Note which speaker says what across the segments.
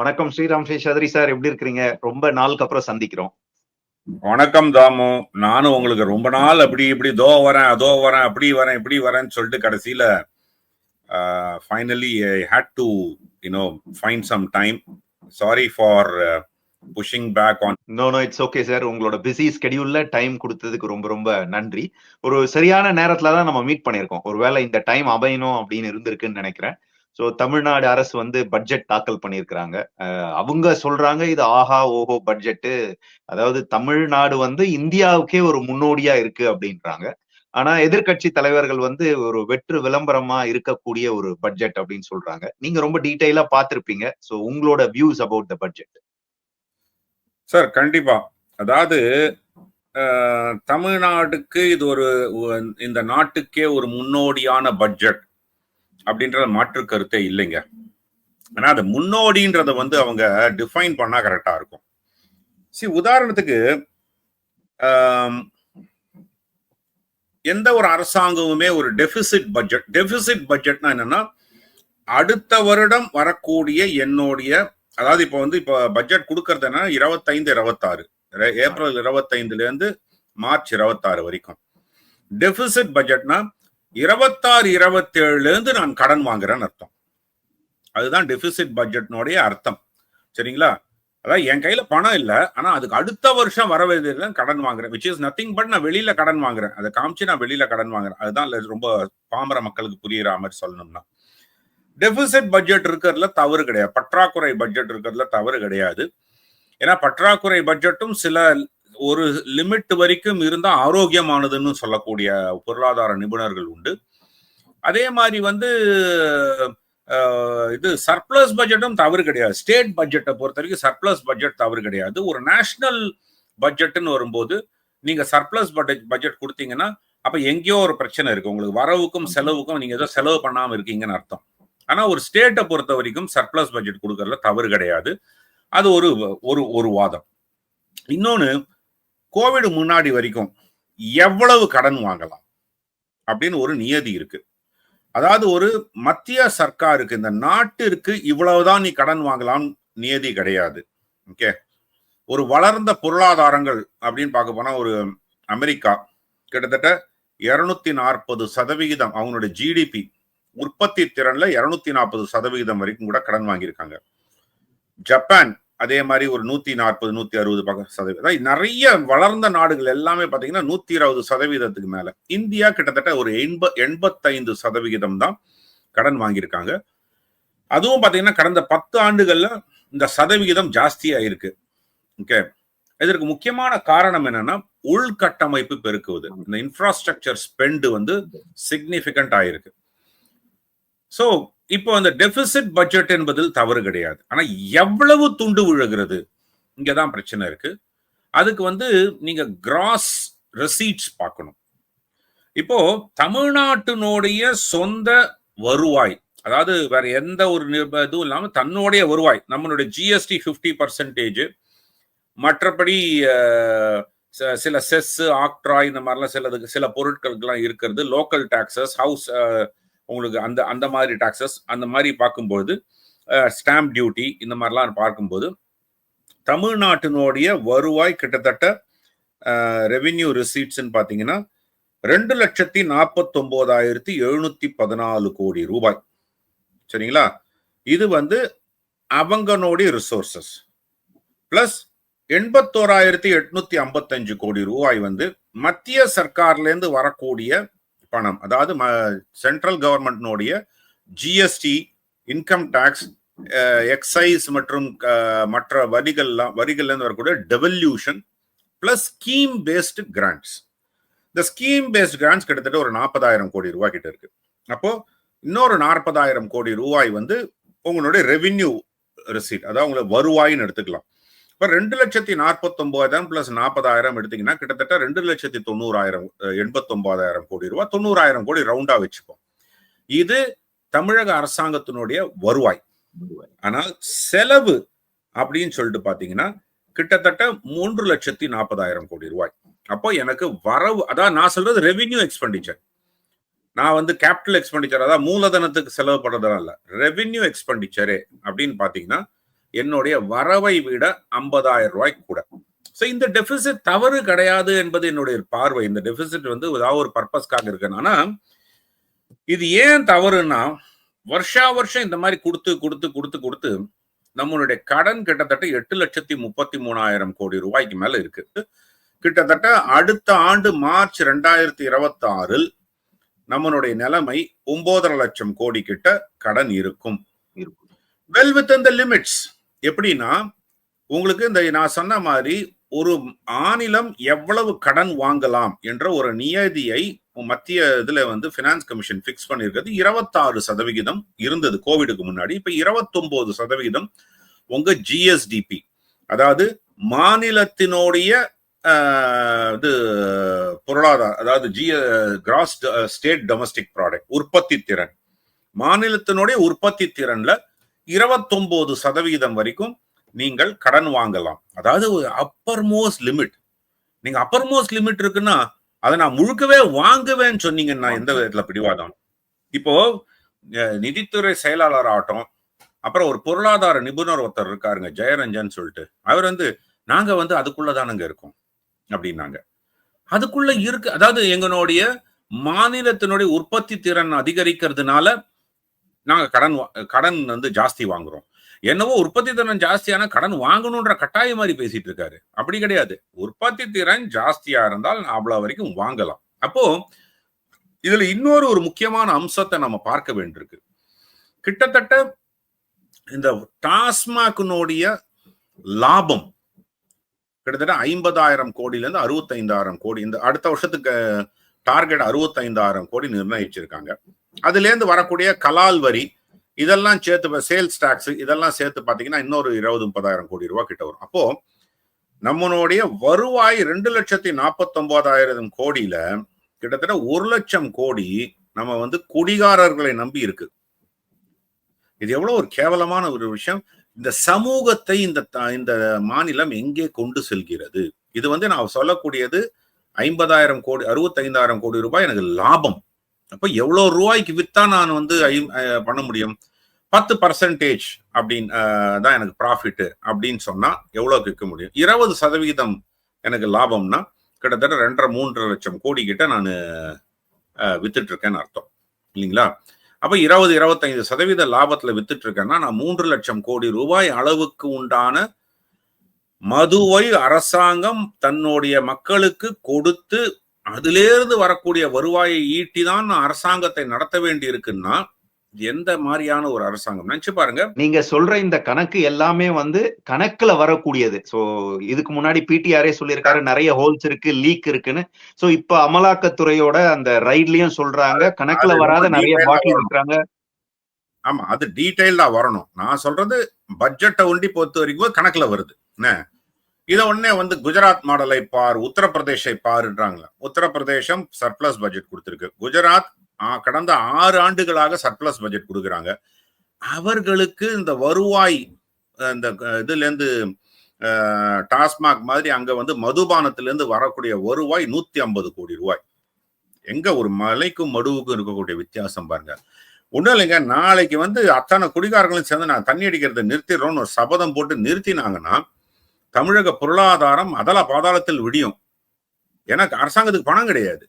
Speaker 1: வணக்கம் ஸ்ரீராம் சேஷாதிரி சார் எப்படி இருக்கிறீங்க? ரொம்ப நாளுக்கு அப்புறம் சந்திக்கிறோம்.
Speaker 2: வணக்கம் தாமு. நானும் உங்களுக்கு ரொம்ப நாள் அப்படி இப்படி தோ வரேன் அதோ வரேன் அப்படி வரேன் இப்படி வரேன்னு சொல்லிட்டு கடைசியில finally I had to you know find some time sorry for pushing back on
Speaker 1: no no it's okay sir உங்களோட பிஸி ஸ்கெடியூல்ல டைம் கொடுத்ததுக்கு ரொம்ப ரொம்ப நன்றி. ஒரு சரியான நேரத்துல தான் நம்ம மீட் பண்ணியிருக்கோம். ஒருவேளை இந்த டைம் அமையணும் அப்படின்னு இருந்திருக்குன்னு நினைக்கிறேன். ஸோ தமிழ்நாடு அரசு வந்து பட்ஜெட் தாக்கல் பண்ணியிருக்கிறாங்க. அவங்க சொல்றாங்க இது ஆஹா ஓஹோ பட்ஜெட்டு அதாவது தமிழ்நாடு வந்து இந்தியாவுக்கே ஒரு முன்னோடியா இருக்கு அப்படின்றாங்க. ஆனா எதிர்கட்சி தலைவர்கள் வந்து ஒரு வெற்று விளம்பரமா இருக்கக்கூடிய ஒரு பட்ஜெட் அப்படின்னு சொல்றாங்க. நீங்க ரொம்ப டீட்டெயிலா பார்த்திருப்பீங்க. ஸோ உங்களோட views about the budget
Speaker 2: sir கண்டிப்பா. அதாவது தமிழ்நாடுக்கு இது ஒரு இந்த நாட்டுக்கே ஒரு முன்னோடியான பட்ஜெட் அப்படின்ற மாற்று கருத்தே இல்லைங்க. ஆனா அது முன்னோடின்றத வந்து அவங்க டிஃபைன் பண்ணா கரெக்டா இருக்கும். சி உதாரணத்துக்கு எந்த ஒரு அரசாங்கமுமே ஒரு டெபிசிட் பட்ஜெட் டெபிசிட் பட்ஜெட்னா என்னன்னா அடுத்த வருடம் வரக்கூடிய என்னுடைய அதாவது இப்போ வந்து இப்போ பட்ஜெட் கொடுக்கறது என்ன இருபத்தைந்து இருபத்தாறு ஏப்ரல் இருபத்தைந்துல இருந்து மார்ச் இருபத்தாறு வரைக்கும். டெபிசிட் பட்ஜெட்னா இருபத்தாறு இருபத்தேழுல இருந்து நான் கடன் வாங்குறேன்னு அர்த்தம். அதுதான் டெபிசிட் பட்ஜெட்னுடைய அர்த்தம். சரிங்களா? அதாவது என் கையில பணம் இல்லை ஆனா அதுக்கு அடுத்த வருஷம் வர வேண்டியதுல கடன் வாங்குறேன் விச் இஸ் நத்திங் பட் நான் வெளியில கடன் வாங்குறேன். அதை காமிச்சு நான் வெளியில கடன் வாங்குறேன். அதுதான் ரொம்ப பாமர மக்களுக்கு புரியுற மாதிரி சொல்லணும்னா. டெபிசிட் பட்ஜெட் இருக்கிறதுல தவறு கிடையாது. பற்றாக்குறை பட்ஜெட் இருக்கிறதுல தவறு கிடையாது. ஏன்னா பற்றாக்குறை பட்ஜெட்டும் சில ஒரு லிமிட் வரைக்கும் இருந்தா ஆரோக்கியமானதுன்னு சொல்லக்கூடிய பொருளாதார நிபுணர்கள் உண்டு. அதே மாதிரி வந்து இது சர்ப்ளஸ் பட்ஜெட்டும் தவறு கிடையாது. ஸ்டேட் பட்ஜெட்டை பொறுத்த வரைக்கும் சர்ப்ளஸ் பட்ஜெட் தவறு கிடையாது. ஒரு நேஷனல் பட்ஜெட்னு வரும்போது நீங்க சர்ப்ளஸ் பட்ஜெட் பட்ஜெட் கொடுத்தீங்கன்னா அப்ப எங்கேயோ ஒரு பிரச்சனை இருக்கு. உங்களுக்கு வரவுக்கும் செலவுக்கும் நீங்க ஏதோ செலவு பண்ணாம இருக்கீங்கன்னு அர்த்தம். ஆனா ஒரு ஸ்டேட்டை பொறுத்த வரைக்கும் சர்ப்ளஸ் பட்ஜெட் கொடுக்கறதுல தவறு கிடையாது. அது ஒரு ஒரு ஒரு வாதம். இன்னொன்னு கோவிட் முன்னாடி வரைக்கும் எவ்வளவு கடன் வாங்கலாம் அப்படின்னு ஒரு நியதி இருக்கு. அதாவது ஒரு மத்திய சர்க்காருக்கு இந்த நாட்டிற்கு இவ்வளவுதான் நீ கடன் வாங்கலாம் நியதி கிடையாது. ஓகே? ஒரு வளர்ந்த பொருளாதாரங்கள் அப்படின்னு பார்க்க போனா ஒரு அமெரிக்கா கிட்டத்தட்ட இருநூத்தி நாற்பது சதவிகிதம் அவங்களுடைய ஜிடிபி உற்பத்தி திறன்ல இருநூத்தி நாற்பது சதவிகிதம் வரைக்கும் கூட கடன் வாங்கியிருக்காங்க. ஜப்பான் அதே மாதிரி ஒரு நூத்தி நாற்பது நூத்தி அறுபது சதவீதம். நிறைய வளர்ந்த நாடுகள் எல்லாமே பாத்தீங்கன்னா நூத்தி இருபது சதவீதத்துக்கு மேல. இந்தியா கிட்டத்தட்ட ஒரு எண்ப எண்பத்தைந்து சதவிகிதம் தான் கடன் வாங்கியிருக்காங்க. அதுவும் பாத்தீங்கன்னா கடந்த பத்து ஆண்டுகள்ல இந்த சதவிகிதம் ஜாஸ்தியா இருக்கு ஓகே? இதற்கு முக்கியமான காரணம் என்னன்னா உள்கட்டமைப்பு பெருக்குவது. இந்த இன்ஃப்ராஸ்ட்ரக்சர் ஸ்பெண்ட் வந்து சிக்னிபிகண்ட் ஆயிருக்கு. ஸோ இப்போ அந்த டெபிசிட் பட்ஜெட் என்பதில் தவறு கிடையாது. ஆனா எவ்வளவு துண்டு விழுகிறது? இங்கதான் பிரச்சனை இருக்கு. அதுக்கு வந்து நீங்க கிராஸ் ரெசீட்ஸ் பார்க்கணும். இப்போ தமிழ்நாட்டினுடைய சொந்த வருவாய் அதாவது வேற எந்த ஒரு இதுவும் இல்லாம தன்னுடைய வருவாய் நம்மளுடைய ஜிஎஸ்டி ஃபிஃப்டி பர்சன்டேஜ் மற்றபடி சில செஸ் ஆக்ட்ரா இந்த மாதிரிலாம் சிலதுக்கு சில பொருட்களுக்கெல்லாம் இருக்கிறது லோக்கல் டாக்ஸஸ் ஹவுஸ் உங்களுக்கு அந்த அந்த மாதிரி டாக்ஸஸ் அந்த மாதிரி பார்க்கும்போது ஸ்டாம்ப் டியூட்டி இந்த மாதிரிலாம் பார்க்கும்போது தமிழ்நாட்டினுடைய வருவாய் கிட்டத்தட்ட ரெவின்யூ ரிசீட்ஸ்ன்னு பார்த்தீங்கன்னா ரெண்டு லட்சத்தி நாற்பத்தொம்போதாயிரத்தி எழுநூத்தி பதினாலு கோடி ரூபாய். சரிங்களா? இது வந்து அவங்கனுடைய ரிசோர்சஸ் பிளஸ் எண்பத்தோராயிரத்தி எட்நூத்தி ஐம்பத்தஞ்சு கோடி ரூபாய் வந்து மத்திய சர்க்கார்லேருந்து வரக்கூடிய பணம். அதாவது சென்ட்ரல் கவர்மெண்ட்னுடைய ஜிஎஸ்டி இன்கம் டாக்ஸ் எக்ஸைஸ் மற்றும் மற்ற வரிகள்லாம் வரிகள்லேருந்து வரக்கூடிய devolution plus scheme based grants இந்த ஸ்கீம் பேஸ்ட் கிராண்ட்ஸ் கிட்டத்தட்ட ஒரு நாற்பதாயிரம் கோடி ரூபாய் கிட்ட இருக்கு. அப்போ இன்னொரு நாற்பதாயிரம் கோடி ரூபாய் வந்து உங்களுடைய ரெவின்யூ ரிசீட் அதாவது உங்களை வருவாயின்னு எடுத்துக்கலாம். இப்போ ரெண்டு லட்சத்தி நாற்பத்தொன்பதாயிரம் பிளஸ் நாற்பதாயிரம் எடுத்தீங்கன்னா கிட்டத்தட்ட ரெண்டு லட்சத்தி தொண்ணூறாயிரம் எண்பத்தொன்பதாயிரம் கோடி ரூபாய் தொண்ணூறாயிரம் கோடி ரவுண்டா வச்சுப்போம். இது தமிழக அரசாங்கத்தினுடைய வருவாய். ஆனால் செலவு அப்படின்னு சொல்லிட்டு பாத்தீங்கன்னா கிட்டத்தட்ட மூன்று லட்சத்தி நாற்பதாயிரம் கோடி ரூபாய். அப்போ எனக்கு வரவு அதான் நான் சொல்றது ரெவின்யூ எக்ஸ்பெண்டிச்சர் நான் வந்து கேபிட்டல் எக்ஸ்பெண்டிச்சர் அதாவது மூலதனத்துக்கு செலவு பண்றதெல்லாம் இல்ல ரெவின்யூ எக்ஸ்பெண்டிச்சரே அப்படின்னு பாத்தீங்கன்னா என்னுடைய வரவை விட ஐம்பதாயிரம் ரூபாய்க்கு கூட. ஸோ இந்த டெபிசிட் தவறு கிடையாது என்பது என்னுடைய பார்வை. இந்த டெபிசிட் வந்து ஏதாவது ஒரு பர்பஸ்க்காக இருக்கு ஆனா இது ஏன் தவறுன்னா வருஷா வருஷம் இந்த மாதிரி கொடுத்து கொடுத்து கொடுத்து கொடுத்து நம்மளுடைய கடன் கிட்டத்தட்ட எட்டு லட்சத்தி முப்பத்தி மூணாயிரம் கோடி ரூபாய்க்கு மேல இருக்கு. கிட்டத்தட்ட அடுத்த ஆண்டு மார்ச் ரெண்டாயிரத்தி இருபத்தி ஆறில் நம்மளுடைய நிலைமை ஒன்பதரை லட்சம் கோடி கிட்ட கடன் இருக்கும். வெல் வித் இந்த லிமிட்ஸ் எப்படின்னா உங்களுக்கு இந்த நான் சொன்ன மாதிரி ஒரு மாநிலம் எவ்வளவு கடன் வாங்கலாம் என்ற ஒரு நியதியை மத்திய இதுல வந்து பினான்ஸ் கமிஷன் பிக்ஸ் பண்ணியிருக்கிறது. இருபத்தாறு சதவிகிதம் இருந்தது கோவிடுக்கு முன்னாடி. இப்ப இருபத்தொன்பது சதவிகிதம் உங்க ஜிஎஸ்டிபி அதாவது மாநிலத்தினுடைய இது பொருளாதார அதாவது G gross state domestic product உற்பத்தி திறன் மாநிலத்தினுடைய உற்பத்தி திறன்ல இருபத்தொன்பது சதவீதம் வரைக்கும் நீங்கள் கடன் வாங்கலாம். அதாவது அப்பர் மோஸ்ட் லிமிட் நீங்க அப்பர் மோஸ்ட் லிமிட் இருக்குன்னா அதை நான் முழுக்கவே வாங்குவேன்னு சொன்னீங்கன்னா எந்த விதத்துல பிடிவாதம்? இப்போ நிதித்துறை செயலாளர் ஆகட்டும் அப்புறம் ஒரு பொருளாதார நிபுணர் ஒருத்தர் இருக்காருங்க ஜெயரஞ்சன் சொல்லிட்டு. அவர் வந்து நாங்க வந்து அதுக்குள்ளதானுங்க இருக்கோம் அப்படின்னாங்க. அதுக்குள்ள இருக்கு அதாவது எங்களுடைய மாநிலத்தினுடைய உற்பத்தி திறன் அதிகரிக்கிறதுனால நாங்கள் கடன் வா- கடன் வந்து ஜாஸ்தி வாங்குறோம். என்னவோ உற்பத்தி திறன் ஜாஸ்தியான கடன் வாங்கணுன்ற கட்டாயம் மாதிரி பேசிட்டு இருக்காரு. அப்படி கிடையாது. உற்பத்தி திறன் ஜாஸ்தியா இருந்தால் அவ்வளவு வரைக்கும் வாங்கலாம். அப்போ இதுல இன்னொரு ஒரு முக்கியமான அம்சத்தை நம்ம பார்க்க வேண்டியிருக்கு. கிட்டத்தட்ட இந்த டாஸ்மாகினுடைய லாபம் கிட்டத்தட்ட ஐம்பதாயிரம் கோடியில இருந்து அறுபத்தைந்தாயிரம் கோடி இந்த அடுத்த வருஷத்துக்கு டார்கெட் அறுபத்தைந்தாயிரம் கோடி நிர்ணயிச்சிருக்காங்க. அதுல இருந்து வரக்கூடிய கலால் வரி இதெல்லாம் சேர்த்து சேல்ஸ் டாக்ஸ் இதெல்லாம் சேர்த்து பார்த்தீங்கன்னா இன்னொரு இருபது முப்பதாயிரம் கோடி ரூபாய் கிட்ட வரும். அப்போ நம்மளுடைய வருவாய் ரெண்டு லட்சத்தி நாற்பத்தொன்பதாயிரம் கோடியில கிட்டத்தட்ட ஒரு லட்சம் கோடி நம்ம வந்து குடிகாரர்களை நம்பி இருக்கு. இது எவ்வளவு ஒரு கேவலமான ஒரு விஷயம். இந்த சமூகத்தை இந்த த- இந்த மாநிலம் எங்கே கொண்டு செல்கிறது? இது வந்து நான் சொல்லக்கூடியது ஐம்பதாயிரம் கோடி அறுபத்தைந்தாயிரம் கோடி ரூபாய் எனக்கு லாபம். அப்ப எவ்வளவு ரூபாய்க்கு வித்தா நான் வந்து பண்ண முடியும்? பத்து பர்சன்டேஜ் அப்படின்னு தான் எனக்கு ப்ராஃபிட் அப்படின்னு சொன்னா எவ்வளவு விற்க முடியும்? இருபது சதவிகிதம் எனக்கு லாபம்னா கிட்டத்தட்ட ரெண்டரை மூன்றரை லட்சம் கோடி கிட்ட நான் வித்துட்டு இருக்கேன்னு அர்த்தம். இல்லைங்களா? அப்ப இருபது இருபத்தைந்து சதவீத லாபத்துல வித்துட்டு இருக்கேன்னா நான் மூன்று லட்சம் கோடி ரூபாய் அளவுக்கு உண்டான மதுவை அரசாங்கம் தன்னுடைய மக்களுக்கு கொடுத்து அதிலிருந்து வரக்கூடிய வருவாயை ஈட்டி தான் அரசாங்கத்தை நடத்த வேண்டி இருக்குன்னா எந்த மாதிரியான ஒரு அரசாங்கம்? நினைச்சு பாருங்க.
Speaker 1: நீங்க சொல்ற இந்த கணக்கு எல்லாமே வந்து கணக்குல வரக்கூடியது. சோ இதுக்கு முன்னாடி பிடிஆரே சொல்லியிருக்காரு நிறைய ஹோல்ஸ் இருக்கு லீக் இருக்குன்னு. சோ இப்ப அமலாக்கத்துறையோட அந்த ரைட்லயும் சொல்றாங்க கணக்குல வராத நிறைய பாட்டில். இருக்கிறாங்க
Speaker 2: ஆமா அது டீடைல்டா வரணும். நான் சொல்றது பட்ஜெட்டை ஒண்டி பொறுத்த வரைக்கும் கணக்குல வருது. என்ன? இதை உடனே வந்து குஜராத் மாடலை பார் உத்தரப்பிரதேசை பாருன்றாங்களே. உத்தரப்பிரதேசம் சர்ப்ளஸ் பட்ஜெட் கொடுத்துருக்கு. குஜராத் கடந்த ஆறு ஆண்டுகளாக சர்ப்ளஸ் பட்ஜெட் கொடுக்குறாங்க. அவர்களுக்கு இந்த வருவாய் இந்த இதுலேருந்து டாஸ்மாக் மாதிரி அங்க வந்து மதுபானத்திலேருந்து வரக்கூடிய வருவாய் நூத்தி ஐம்பது கோடி ரூபாய். எங்க ஒரு மலைக்கும் மடுவுக்கும் இருக்கக்கூடிய வித்தியாசம் பாருங்க. ஒன்றும் இல்லைங்க நாளைக்கு வந்து அத்தனை குடிகாரங்களும் சேர்ந்து நான் தண்ணி அடிக்கிறத நிறுத்திடுறோம்னு ஒரு சபதம் போட்டு நிறுத்தினாங்கன்னா தமிழக பொருளாதாரம் அதல பாதாளத்தில் விடியும். எனக்கு அரசாங்கத்துக்கு பணம் கிடையாது.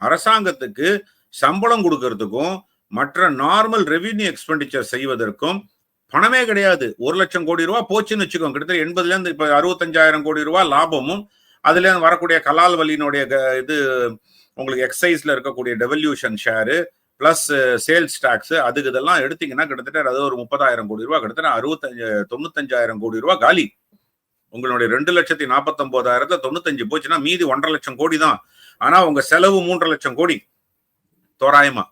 Speaker 2: அரசாங்கத்துக்கு சம்பளம் கொடுக்கறதுக்கும் மற்ற நார்மல் ரெவின்யூ எக்ஸ்பெண்டிச்சர் செய்வதற்கும் பணமே கிடையாது. ஒரு லட்சம் கோடி ரூபா போச்சுன்னு வச்சுக்கோங்க. கிட்டத்தட்ட எண்பதுல இருந்து இப்ப அறுபத்தஞ்சாயிரம் கோடி ரூபா லாபமும் அதுலேருந்து வரக்கூடிய கலால் வலியினுடைய க- இது உங்களுக்கு எக்ஸைஸில் இருக்கக்கூடிய devolution share plus sales tax அதுக்கு இதெல்லாம் எடுத்தீங்கன்னா கிட்டத்தட்ட அது ஒரு முப்பதாயிரம் கோடி ரூபா கிட்டத்தட்ட அறுபத்தஞ்சு தொண்ணூத்தஞ்சாயிரம் கோடி ரூபா காலி. உங்களுடைய ரெண்டு லட்சத்தி நாற்பத்தொன்பதாயிரத்துல தொண்ணூத்தஞ்சு போச்சுன்னா மீதி ஒன்றரை லட்சம் கோடி தான் ஆனா உங்க செலவு மூன்றரை லட்சம் கோடி. தோராயமா.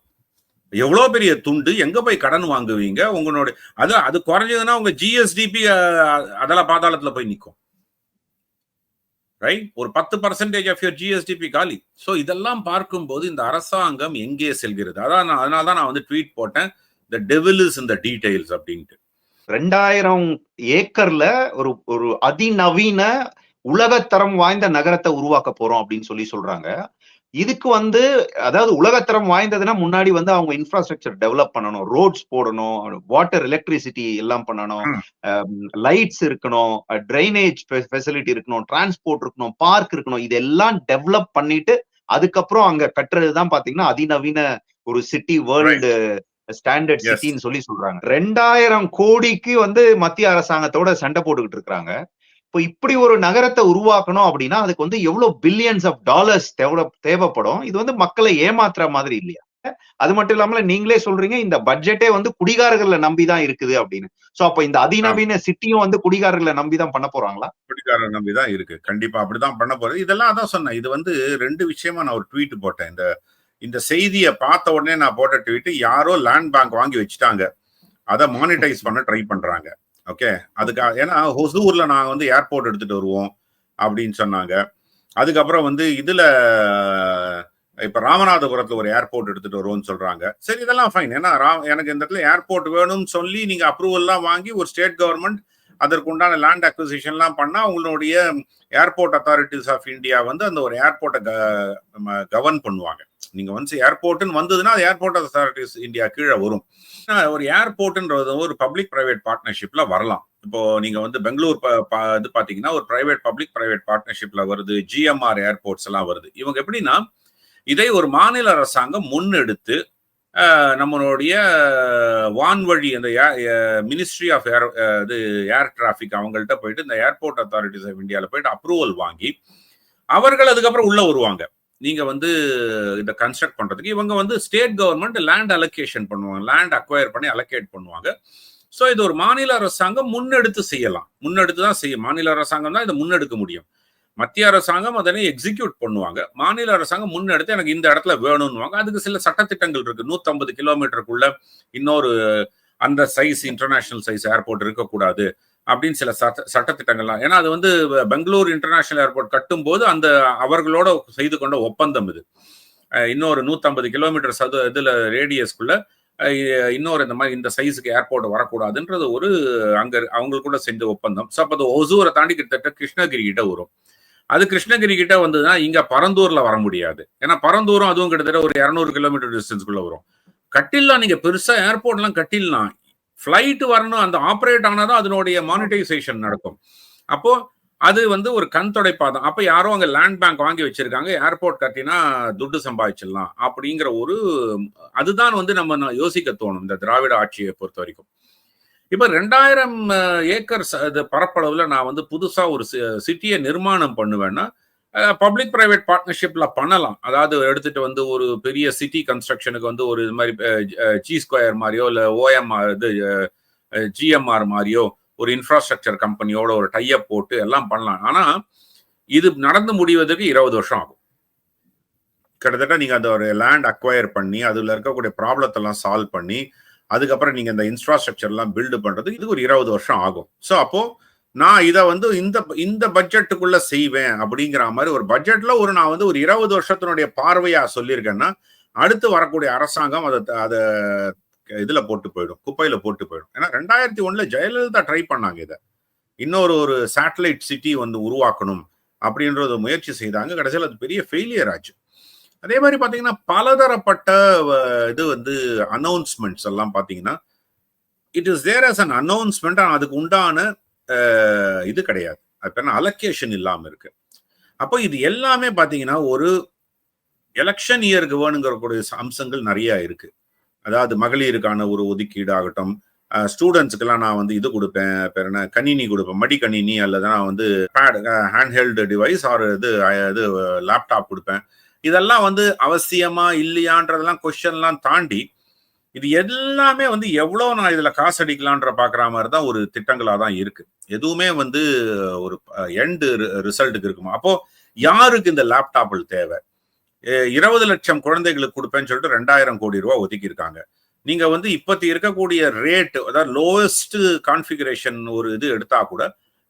Speaker 2: எவ்வளோ பெரிய துண்டு? எங்க போய் கடன் வாங்குவீங்க? உங்களுடைய அது அது குறைஞ்சதுன்னா உங்க ஜிஎஸ்டிபி அதெல்லாம் பாதாளத்துல போய் நிற்கும் ரைட் ஒரு பத்து பர்சன்டேஜ் ஆஃப் யுவர் ஜிஎஸ்டிபி காலி. ஸோ இதெல்லாம் பார்க்கும்போது இந்த அரசாங்கம் எங்கே செல்கிறது? அதான் நான் அதனால தான் நான் வந்து ட்வீட் போட்டேன். The devil is in the details அப்படின்ட்டு.
Speaker 1: ரெண்டாயிரம் ஏக்கர்ல ஒரு ஒரு அதிநவீன உலகத்தரம் வாய்ந்த நகரத்தை உருவாக்க போறோம் அப்படின்னு சொல்லி சொல்றாங்க. இதுக்கு வந்து அதாவது உலகத்தரம் வாய்ந்ததுன்னா முன்னாடி வந்து அவங்க இன்ஃப்ராஸ்ட்ரக்சர் டெவலப் பண்ணணும் ரோட்ஸ் போடணும் வாட்டர் எலக்ட்ரிசிட்டி எல்லாம் பண்ணணும் லைட்ஸ் இருக்கணும் ட்ரைனேஜ் ஃபெசிலிட்டி இருக்கணும் டிரான்ஸ்போர்ட் இருக்கணும் பார்க் இருக்கணும் இதெல்லாம் டெவலப் பண்ணிட்டு அதுக்கப்புறம் அங்க கட்டுறதுதான் பாத்தீங்கன்னா அதிநவீன ஒரு சிட்டி வேர்ல்டு ஸ்டாண்டர்ட். சிட்டின்னு சொல்லி சொல்றாங்க. ரெண்டாயிரம் கோடிக்கு வந்து மத்திய அரசாங்கத்தோட சண்டை போட்டுக்கிட்டு இருக்காங்க. இப்போ இப்படி ஒரு நகரத்தை உருவாக்கணும் அப்படின்னா அதுக்கு வந்து எவ்வளவு பில்லியன்ஸ் ஆஃப் டாலர்ஸ் தேவை தேவைப்படும். இது வந்து மக்களை ஏமாத்துற மாதிரி இல்லையா? அது மட்டும் இல்லாம நீங்களே சொல்றீங்க இந்த பட்ஜெட்டே வந்து குடிகாரர்களை நம்பி தான் இருக்குது அப்படின்னு. சோ அப்ப இந்த அதிநவீன சிட்டியும் வந்து குடிகாரர்களை நம்பி தான் பண்ண போறாங்களா?
Speaker 2: குடிக்காரர் நம்பி தான் இருக்கு. கண்டிப்பா அப்படிதான் பண்ண போறது. இதெல்லாம் அதான் சொன்னேன். இது வந்து ரெண்டு விஷயமா நான் ஒரு ட்வீட் போட்டேன். இந்த இந்த செய்தியை பார்த்த உடனே நான் போட்ட ட்வீட் யாரோ லேண்ட் பேங்க் வாங்கி வச்சுட்டாங்க. அதை மானிட்டைஸ் பண்ண ட்ரை பண்றாங்க. ஓகே அதுக்காக ஏன்னா ஹொசூர்ல நாங்க வந்து ஏர்போர்ட் எடுத்துட்டு வருவோம் அப்படின்னு சொன்னாங்க. அதுக்கப்புறம் வந்து இதுல இப்ப ராமநாதபுரத்துல ஒரு ஏர்போர்ட் எடுத்துட்டு வருவோம்னு சொல்றாங்க. சரி இதெல்லாம் ஃபைன் ஏன்னா ராம் எனக்கு இந்த இடத்துல ஏர்போர்ட் வேணும்னு சொல்லி நீங்க அப்ரூவல்லாம் வாங்கி ஒரு ஸ்டேட் கவர்மெண்ட் அதற்குண்டான லேண்ட் அக்விசிஷன்லாம் பண்ணா உங்களுடைய ஏர்போர்ட் அத்தாரிட்டிஸ் ஆஃப் இந்தியா வந்து அந்த ஒரு ஏர்போர்ட்டை கவர்ன் பண்ணுவாங்க. நீங்க வந்து ஏர்போர்ட்னு வந்ததுன்னா அது ஏர்போர்ட் அத்தாரிட்டிஸ் இந்தியா கீழே வரும். ஒரு ஏர்போர்ட்ன்றது ஒரு பப்ளிக் பிரைவேட் பார்ட்னர்ஷிப்ல வரலாம். இப்போ நீங்க வந்து பெங்களூர் இது பாத்தீங்கன்னா ஒரு பிரைவேட் பப்ளிக் பிரைவேட் பார்ட்னர்ஷிப்ல வருது. ஜிஎம்ஆர் ஏர்போர்ட்ஸ் எல்லாம் வருது. இவங்க எப்படின்னா இதை ஒரு மாநில அரசாங்கம் முன்னெடுத்து நம்மளுடைய வான்வழி அந்த மினிஸ்ட்ரி ஆஃப் ஏர் இது ஏர் டிராஃபிக் அவங்கள்ட்ட போயிட்டு இந்த ஏர்போர்ட் அத்தாரிட்டிஸ் ஆஃப் இந்தியாவில் போயிட்டு அப்ரூவல் வாங்கி அவர்கள் அதுக்கப்புறம் உள்ள வருவாங்க. நீங்க வந்து இதை கன்ஸ்ட்ரக்ட் பண்றதுக்கு இவங்க வந்து ஸ்டேட் கவர்மெண்ட் லேண்ட் அலோகேஷன் பண்ணுவாங்க. லேண்ட் அக்வயர் பண்ணி அலோகேட் பண்ணுவாங்க. ஸோ இது ஒரு மாநில அரசாங்கம் முன்னெடுத்து செய்யலாம். முன்னெடுத்து தான் செய்யும். மாநில அரசாங்கம் தான் இதை முன்னெடுக்க முடியும். மத்திய அரசாங்கம் அதனை எக்ஸிக்யூட் பண்ணுவாங்க. மாநில அரசாங்கம் முன்னெடுத்து எனக்கு இந்த இடத்துல வேணும்னுவாங்க. அதுக்கு சில சட்டத்திட்டங்கள் இருக்கு. 150 கிலோமீட்டருக்குள்ள இன்னொரு அந்த சைஸ் இன்டர்நேஷனல் சைஸ் ஏர்போர்ட் இருக்கக்கூடாது. அப்படின்னு சில சட்ட சட்டத்திட்டங்கள்லாம். ஏன்னா அது வந்து பெங்களூர் இன்டர்நேஷனல் ஏர்போர்ட் கட்டும்போது அந்த அவர்களோட செய்து கொண்ட ஒப்பந்தம் இது. இன்னொரு 150 கிலோமீட்டர் சது இதில் ரேடியஸ்க்குள்ள இன்னொரு இந்த மாதிரி இந்த சைஸுக்கு ஏர்போர்ட் வரக்கூடாதுன்றது ஒரு அங்கே அவங்களுக்குள்ள செஞ்ச ஒப்பந்தம். ஸோ அப்போ அது ஒசூரை தாண்டி கிட்டத்தட்ட கிருஷ்ணகிரி கிட்ட வரும். அது கிருஷ்ணகிரி கிட்ட வந்ததுன்னா இங்க பரந்தூர்ல வர முடியாது. ஏன்னா பரந்தூரும் அதுவும் கிட்டத்தட்ட ஒரு இரநூறு கிலோமீட்டர் டிஸ்டன்ஸ்குள்ளே வரும். கட்டிடலாம் நீங்க பெருசா ஏர்போர்ட்லாம் கட்டிடலாம் ஃப்ளைட் வரணும் அந்த ஆப்ரேட் ஆனாதான் அதனுடைய மானிட்டைசேஷன் நடக்கும். அப்போ அது வந்து ஒரு கண் துடைப்பாதான் அப்ப யாரோ அங்க லேண்ட் பேங்க் வாங்கி வச்சிருக்காங்க ஏர்போர்ட் கட்டினா துட்டு சம்பாதிச்சிடலாம் அப்படிங்கிற ஒரு அதுதான் வந்து நம்ம யோசிக்க தோணும் இந்த திராவிட ஆட்சியை பொறுத்த வரைக்கும். இப்ப ரெண்டாயிரம் ஏக்கர் இது பரப்பளவுல நான் வந்து புதுசா ஒரு சிட்டியை நிர்மாணம் பண்ணுவேன்னா பப்ளிக் பிரைவேட் பார்ட்னர்ஷிப்ல பண்ணலாம். அதாவது எடுத்துட்டு வந்து ஒரு பெரிய சிட்டி கன்ஸ்ட்ரக்ஷனுக்கு வந்து ஒரு இது மாதிரி ஜி ஸ்கொயர் மாதிரியோ இல்ல ஓஎம்ஆர் இது ஜிஎம்ஆர் மாதிரியோ ஒரு இன்ஃப்ராஸ்ட்ரக்சர் கம்பெனியோட ஒரு டைப் போட்டு எல்லாம் பண்ணலாம். ஆனா இது நடந்து முடிவதற்கு இருபது வருஷம் ஆகும். கிட்டத்தட்ட நீங்க அந்த ஒரு லேண்ட் அக்வயர் பண்ணி அதுல இருக்கக்கூடிய ப்ராப்ளத்தெல்லாம் சால்வ் பண்ணி அதுக்கப்புறம் நீங்க இந்த இன்ஃப்ராஸ்ட்ரக்சர் எல்லாம் பில்டு பண்றது இது ஒரு இருபது வருஷம் ஆகும். ஸோ அப்போ நான் இதை வந்து இந்த இந்த பட்ஜெட்டுக்குள்ள செய்வேன் அப்படிங்கிற மாதிரி ஒரு பட்ஜெட்ல ஒரு நான் வந்து ஒரு இருபது வருஷத்தினுடைய பார்வையா சொல்லியிருக்கேன்னா அடுத்து வரக்கூடிய அரசாங்கம் அதை அதை இதுல போட்டு போயிடும் குப்பையில போட்டு போயிடும். ஏன்னா ரெண்டாயிரத்தி ஒண்ணுல ஜெயலலிதா ட்ரை பண்ணாங்க இதை. இன்னொரு ஒரு சேட்டலைட் சிட்டி வந்து உருவாக்கணும் அப்படின்றத முயற்சி செய்தாங்க. கடைசியில் அது பெரிய ஃபெயிலியர் ஆச்சு. அதே மாதிரி பார்த்தீங்கன்னா பலதரப்பட்ட இது வந்து அனௌன்ஸ்மெண்ட்ஸ் எல்லாம் பார்த்தீங்கன்னா it is there as an announcement அதுக்கு உண்டான இது கிடையாது. அது பேர் அலோகேஷன் இல்லாமல் இருக்கு. அப்போ இது எல்லாமே பார்த்தீங்கன்னா ஒரு எலெக்ஷன் இயருக்கு வேணுங்கிறக்கூடிய அம்சங்கள் நிறைய இருக்கு. அதாவது மகளிருக்கான ஒரு ஒதுக்கீடு ஆகட்டும் ஸ்டூடெண்ட்ஸுக்கெல்லாம் நான் வந்து இது கொடுப்பேன் பேர் என்ன? கணினி கொடுப்பேன். மடி கணினி அல்லது நான் வந்து பேட் ஹேண்ட்ஹெல்டு டிவைஸ் ஆர் இது இது லேப்டாப் கொடுப்பேன். இதெல்லாம் வந்து அவசியமா இல்லையான்றதெல்லாம் கொஸ்டின்லாம் தாண்டி இது எல்லாமே வந்து எவ்வளவு நான் இதுல காசு அடிக்கலான்ற பாக்குற மாதிரி தான் ஒரு திட்டங்களா தான் இருக்கு. எதுவுமே வந்து ஒரு எண்டு ரிசல்ட்டுக்கு இருக்குமா? அப்போ யாருக்கு இந்த லேப்டாப்பில் தேவை? இருபது லட்சம் குழந்தைகளுக்கு கொடுப்பேன்னு சொல்லிட்டு ரெண்டாயிரம் கோடி ரூபாய் ஒதுக்கி இருக்காங்க நீங்க வந்து இப்பத்தி இருக்கக்கூடிய ரேட் அதாவது லோவஸ்ட் கான்ஃபிகரேஷன் ஒரு இது எடுத்தா கூட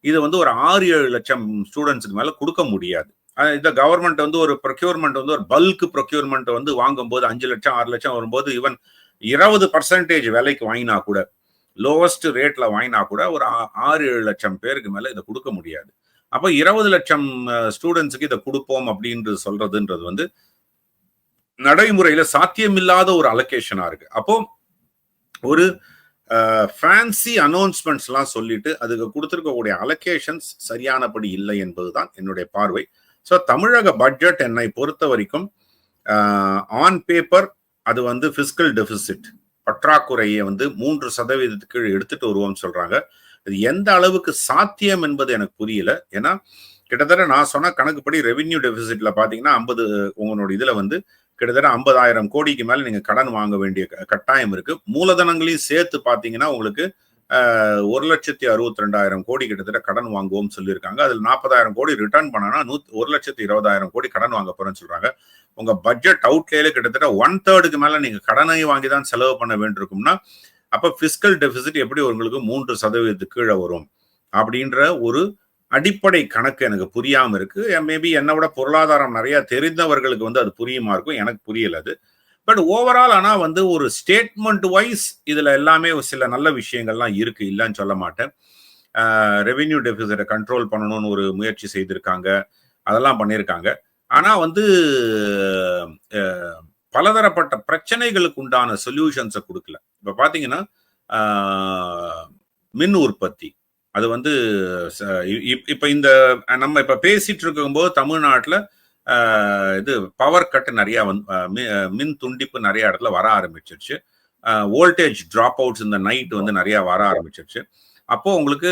Speaker 2: இது வந்து ஒரு ஆறு ஏழு லட்சம் ஸ்டூடெண்ட்ஸுக்கு மேல கொடுக்க முடியாது. இந்த கவர்மெண்ட் வந்து ஒரு ப்ரொக்யூர்மெண்ட் வந்து ஒரு பல்க் ப்ரொக்யூர்மெண்ட் வந்து வாங்கும்போது அஞ்சு லட்சம் ஆறு லட்சம் வரும்போது ஈவன் இருபது பர்சன்டேஜ் விலைக்கு வாங்கினா கூட லோவஸ்ட் ரேட்ல வாங்கினா கூட ஒரு ஆ- ஆறு ஏழு லட்சம் பேருக்கு மேல இதை கொடுக்க முடியாது. அப்ப இருபது லட்சம் ஸ்டூடெண்ட்ஸுக்கு இதை கொடுப்போம் அப்படின்றது சொல்றதுன்றது வந்து நடைமுறையில சாத்தியமில்லாத ஒரு அலோகேஷனா இருக்கு. அப்போ ஒரு ஃபேன்சி அனௌன்ஸ்மெண்ட்ஸ் எல்லாம் சொல்லிட்டு அதுக்கு கொடுத்துருக்கக்கூடிய அலோகேஷன்ஸ் சரியானபடி இல்லை என்பதுதான் என்னுடைய பார்வை. ஸோ தமிழக பட்ஜெட் என்னை பொறுத்த வரைக்கும் ஆன் பேப்பர் அது வந்து ஃபிஸ்கல் டெபிசிட் பற்றாக்குறையை வந்து மூன்று சதவீதத்துக்கு கீழ் எடுத்துட்டு வருவோம்னு சொல்றாங்க. இது எந்த அளவுக்கு சாத்தியம் என்பது எனக்கு புரியல. ஏன்னா கிட்டத்தட்ட நான் சொன்ன கணக்குப்படி ரெவின்யூ டெபிசிட்ல பாத்தீங்கன்னா ஐம்பது உங்களோட இதுல வந்து கிட்டத்தட்ட ஐம்பதாயிரம் கோடிக்கு மேல நீங்க கடன் வாங்க வேண்டிய க- கட்டாயம் இருக்கு. மூலதனங்களையும் சேர்த்து பாத்தீங்கன்னா உங்களுக்கு ஒரு லட்சத்தி அறுபத்தி ரெண்டாயிரம் கோடி கிட்டத்தட்ட கடன் வாங்குவோம் சொல்லியிருக்காங்க. அதில் நாற்பதாயிரம் கோடி ரிட்டர்ன் பண்ணனா நூத் ஒரு லட்சத்தி இருபதாயிரம் கோடி கடன் வாங்க போறேன்னு சொல்றாங்க. உங்க பட்ஜெட் அவுட்லேயே கிட்டத்தட்ட ஒன் தேர்டுக்கு மேல நீங்க கடனை வாங்கி தான் செலவு பண்ண வேண்டியிருக்கும்னா அப்ப பிசிக்கல் டெபிசிட் எப்படி உங்களுக்கு மூன்று சதவீதத்துக்கு கீழே வரும்? அப்படின்ற ஒரு அடிப்படை கணக்கு எனக்கு புரியாம இருக்கு. மேபி என்னை விட பொருளாதாரம் நிறைய தெரிந்தவர்களுக்கு வந்து அது புரியுமா இருக்கும்? எனக்கு புரியல அது. பட் ஓவரால் ஆனால் வந்து ஒரு ஸ்டேட்மெண்ட் வைஸ் இதில் எல்லாமே ஒரு சில நல்ல விஷயங்கள்லாம் இருக்குது இல்லைன்னு சொல்ல மாட்டேன். ரெவென்யூ டெபிசிட்டை கண்ட்ரோல் பண்ணணும்னு ஒரு முயற்சி செய்திருக்காங்க. அதெல்லாம் பண்ணியிருக்காங்க ஆனால் வந்து பலதரப்பட்ட பிரச்சனைகளுக்கு உண்டான சொல்யூஷன்ஸை கொடுக்கல. இப்போ பார்த்தீங்கன்னா மின் உற்பத்தி. அது வந்து ச- இந்த நம்ம இப்போ பேசிட்டு இருக்கும்போது தமிழ்நாட்டில் இது பவர் கட் நிறையா வந்து மின் துண்டிப்பு நிறைய இடத்துல வர ஆரம்பிச்சிருச்சு. வோல்டேஜ் ட்ராப் அவுட்ஸ் இந்த நைட் வந்து நிறையா வர ஆரம்பிச்சிருச்சு. அப்போ உங்களுக்கு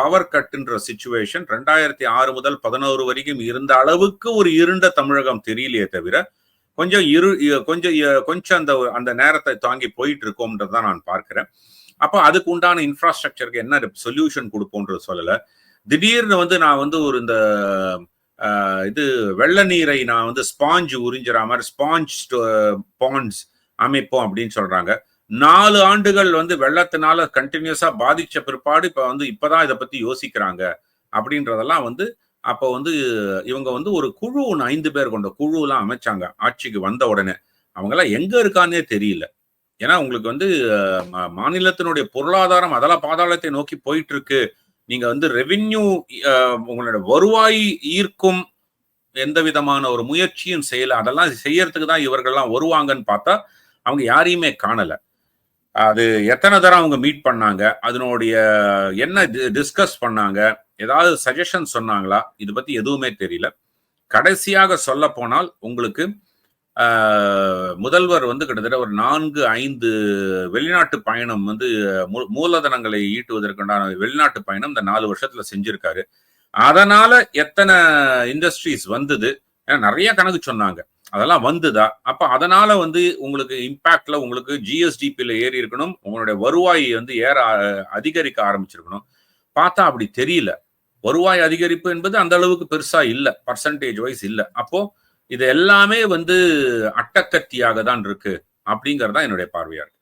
Speaker 2: பவர் கட்டுன்ற சுச்சுவேஷன் ரெண்டாயிரத்தி ஆறு முதல் பதினோரு வரைக்கும் இருந்த அளவுக்கு ஒரு இருண்ட தமிழகம் தெரியலையே தவிர கொஞ்சம் இரு கொஞ்சம் கொஞ்சம் அந்த அந்த நேரத்தை தாங்கி போயிட்டு இருக்கோம்ன்றதான் நான் பார்க்குறேன். அப்போ அதுக்கு உண்டான இன்ஃப்ராஸ்ட்ரக்சருக்கு என்ன சொல்யூஷன் கொடுப்போன்றது சொல்லலை. திடீர்னு வந்து நான் வந்து ஒரு இந்த இது வெள்ள நீரை நான் வந்து ஸ்பாஞ்ச் உறிஞ்சுற மாதிரி ஸ்பாஞ்ச் பாண்ட்ஸ் அமைப்போம் அப்படின்னு சொல்றாங்க. நாலு ஆண்டுகள் வந்து வெள்ளத்தினால கண்டினியூஸா பாதிச்ச பிற்பாடு இப்ப வந்து இப்பதான் இதை பத்தி யோசிக்கிறாங்க. அப்படின்றதெல்லாம் வந்து அப்போ வந்து இவங்க வந்து ஒரு குழு ஒன்று ஐந்து பேர் கொண்ட குழுலாம் அமைச்சாங்க. ஆட்சிக்கு வந்த உடனே. அவங்கெல்லாம் எங்க இருக்கான்னே தெரியல. ஏன்னா உங்களுக்கு வந்து மா- மாநிலத்தினுடைய பொருளாதாரம் அதெல்லாம் பாதாளத்தை நோக்கி போயிட்டு இருக்கு. நீங்க வந்து ரெவின்யூ உங்களோட வருவாய் ஈர்க்கும் எந்த விதமான ஒரு முயற்சியும் செய்யல. அதெல்லாம் செய்யறதுக்கு தான் இவர்கள்லாம் வருவாங்கன்னு பார்த்தா அவங்க யாரையுமே காணல. அது எத்தனை தரம் அவங்க மீட் பண்ணாங்க அதனுடைய என்ன டிஸ்கஸ் பண்ணாங்க ஏதாவது சஜஷன் சொன்னாங்களா? இது பத்தி எதுவுமே தெரியல. கடைசியாக சொல்ல போனால் உங்களுக்கு முதல்வர் வந்து கிட்டத்தட்ட ஒரு நான்கு ஐந்து வெளிநாட்டு பயணம் வந்து மூ- மூலதனங்களை ஈட்டுவதற்குண்டான வெளிநாட்டு பயணம் இந்த நாலு வருஷத்துல செஞ்சிருக்காரு. அதனால எத்தனை இண்டஸ்ட்ரீஸ் வந்தது? ஏன்னா நிறைய கணக்கு சொன்னாங்க. அதெல்லாம் வந்துதா? அப்ப அதனால வந்து உங்களுக்கு இம்பாக்ட்ல உங்களுக்கு ஜிஎஸ்டிபியில ஏறி இருக்கணும். உங்களுடைய வருவாய் வந்து ஏற அதிகரிக்க ஆரம்பிச்சிருக்கணும். பார்த்தா அப்படி தெரியல. வருவாய் அதிகரிப்பு என்பது அந்த அளவுக்கு பெருசா இல்லை. பர்சன்டேஜ் வைஸ் இல்லை. அப்போ இது எல்லாமே வந்து அட்டக்கத்தியாக தான் இருக்கு அப்படிங்கறதா என்னுடைய பார்வையா இருக்கு.